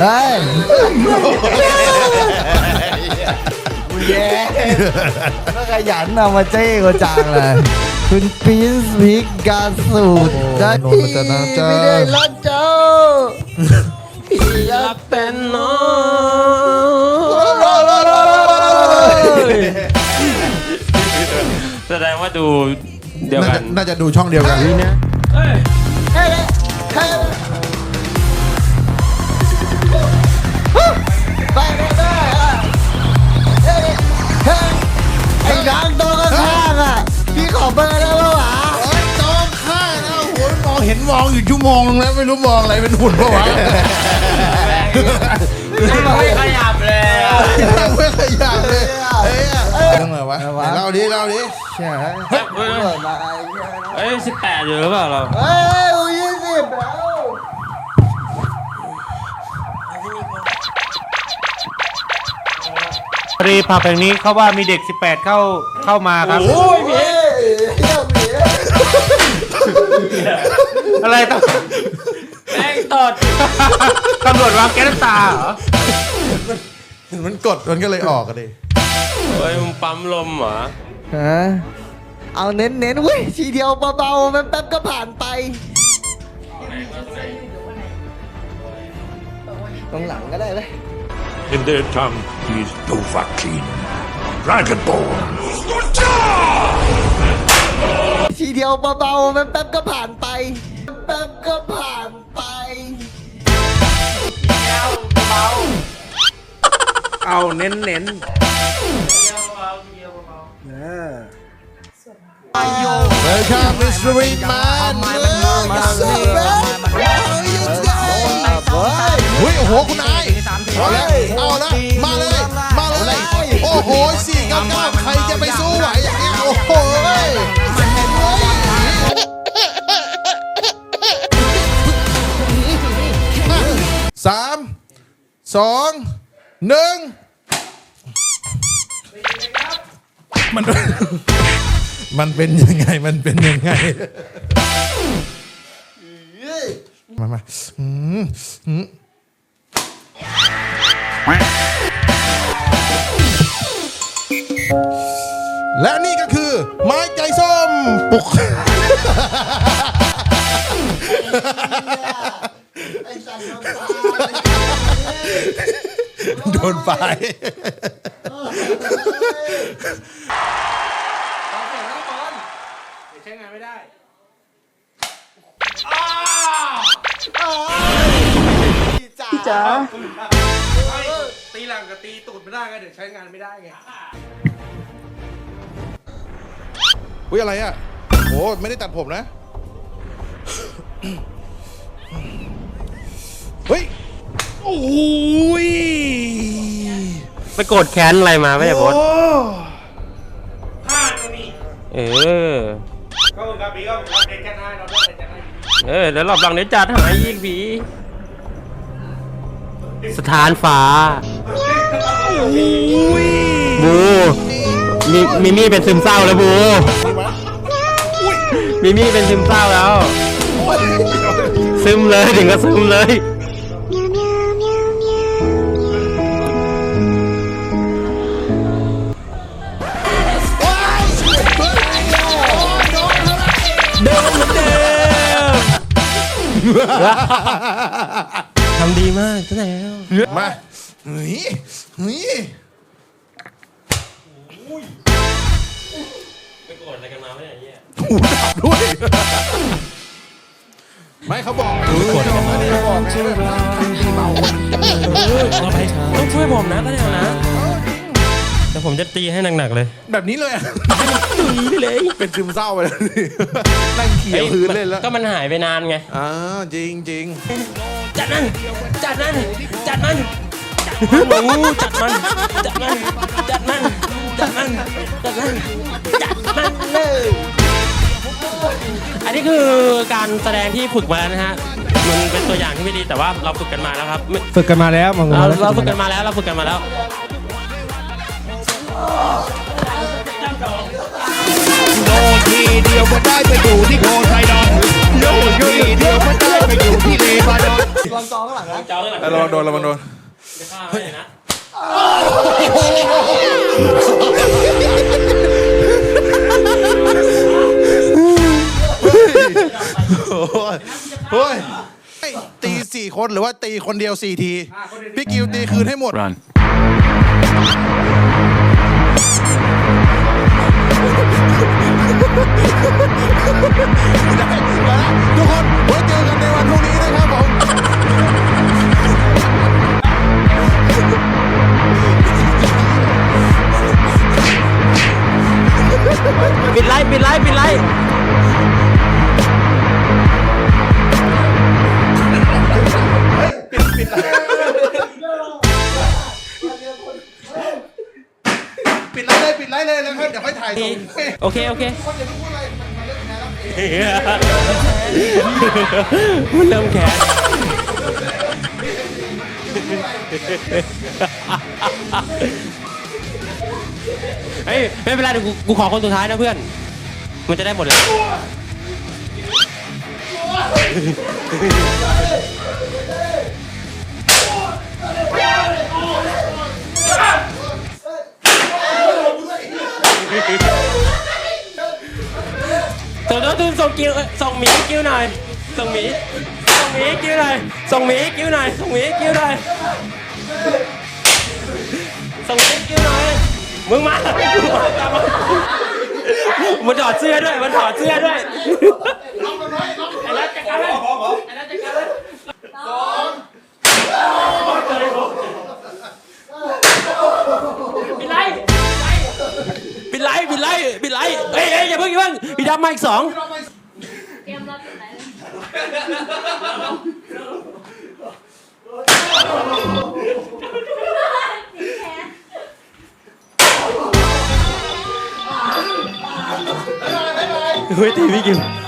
เฮ้ยแย่ก็ขยันเอามาเจ้กว่าจังเลย คุณพีซพิกกาสูตรนะพี่ไม่ได้รักเจ้าพี่รักเป็นน้อแสดงว่าดูเดียวน่ากัจะนน่าจะดูช่องเดียวกันเฮ้ย ไปไม่ได้อะเฮ้ยเฮ้ยไอ้น้องโตะข้างอะพี่ขอเบอร์ได้ปะวะโอ้ยจองข้างเอาหัวมองเห็นมองอยู่ชั่วโมงนึงแล้วไม่รู้มองอะไรเป็นหุ่นปะวะไม่ขยับเลยไม่ขยับเลยเฮ้ยเรื่องอะไรวะเล่าดิเล่าดิใช่เฮ้ยเฮ้ยเปิดมาไอ้เหี้ยเอ้ยสิบแปดอยู่หรือเปล่าเราเฮ้ยยี่สิบแล้ว พอดีผับแห่งนี้เขาว่ามีเด็ก 18 เข้าเข้ามาครับ โอ้ยเฮ้ยเฮียหมีอะไรต้องแม่งตดตำรวจวางแก๊สน้ำตาเหรอมันกดมันก็เลยออกกันดิเฮ้ยมึงปั๊มลมเหรอฮะเอาเน้นเน้นๆเว้ยทีเดียวเบาๆมันแป๊บก็ผ่านไป ตรงหลังก็ได้เลย In their tongue, he's Dovahkiin. Dragonborn. ทีเดียวเบาๆมันแป๊บก็ผ่านไป แป๊บก็ผ่านไปเอาเน้นเน้นเวลคัมมิสตรีแมนเฮ้ยโอ้โหคุณนาย เอาละเอาละมาเลย มาเลย โอ้โหสี่เก้าเก้าใครจะไปสู้ไหวอย่างเงี้ยโอ้โหสามสองหนึ่งมันมันเป็นยังไง มันเป็นยังไง มา มา อืมอืม และนี่ก็คือ ไม้ใจส้มปุก โดนไปใช้งานไม่ได้จ๋า ตีหลังกับตีตูดไม่ได้ไงเดี๋ยวใช้งานไม่ได้ไงอุ้ยอะไรอะโอ้ไม่ได้ตัดผมนะ เฮ้ย โอ้ยไปโกรธแค้นอะไรมาไม่ใช่บอสโอ้เออ ก็คุณกับบีก็ผมรับเด็กแค่ให้เราต้องเด็กแค่ให้เออเดี๋ยวรอบหลังเดี๋ยวจัดหายอีกผี สถานฟ้าบูมีมิมี่เป็นซึมเศร้าแล้วบูมิมี่เป็นซึมเศร้าแล้ว ซึมเลยถึงก็ซึมเลย ทำดีมากตั้งแต่แล้ว มาเฮ้ยเฮ้ยไปโกรธอะไรกันมาไม่ได้เหี้ยหูดับด้วย ไม่เขาบอกกดกันมาเนี่ยบอกไงว่าเมาต้องช่วยผมนะตั้งแต่นะแต่ผมจะตีให้หนักๆเลยแบบนี้เลยอะตีไปเลยเป็นซึมเศร้าไปแล้วนี่นั่งเขี่ยพื้นเล่นแล้วก็มันหายไปนานไง อ่าจริงจริง จัดมัน จัดมัน จัดมันจัดมันจัดมัน จัดมัน จัดมัน จัดมัน จัดมัน จัดมันเลย อันนี้คือการแสดงที่ฝึกมาแล้วนะฮะ มันเป็นตัวอย่างที่ไม่ดีแต่ว่าเราฝึกกันมาแล้วครับไม่ฝึกกันมาแล้วมองเราเราฝึกกันมาแล้วเราฝึกกันมาแล้ว โดนทีเดียวมันได้ไปอยู่ที่โคนไซดอนโดนทีเดียวมันได้ไปอยู่ที่เลบาน นวางกองข้างหลังนะ เจ้าเลยระวังโดนระวังโดนจะฆ่าไม่นะโอ้ยโอ้ยตีสี่คนหรือว่าตีคนเดียวสี่ที พี่กิวตีคืนให้หมด Run. ปิดไลท์ปิดไลท์ปิดไลท์ปิดไลฟ์เลยปิดไลฟ์เลยแล้วค่อยเดี๋ยวค่อยถ่ายส่งโอเค โอเคมันเริ่มแขนเเฮ้ยไม่เป็นไรเดี๋ยวกูกูขอคนสุดท้ายนะเพื่อน มันจะได้หมดเลยส่งน้องตูนส่งกิ้วเอ้ยส่งหมีกิ้วหน่อยส่งหมีส่งหมีกิ้วหน่อยส่งหมีกิ้วหน่อยส่งหมีกิ้วหน่อยส่งหมีกิ้วหน่อย มึงมามึงมาตามมามันถอดเสื้อด้วย มันถอดเสื้อด้วยไอ้นัทจัดการเลยไอ้นัทจัดการเลยปิดไลท์ปิดไลท์ปิดไลท์ปิดไลท์เอ้ยเฮ้ยอย่าเพิ่งอย่าเพิ่งพี่ดำมาอีกสอง เฮ้ยตีพี่กิว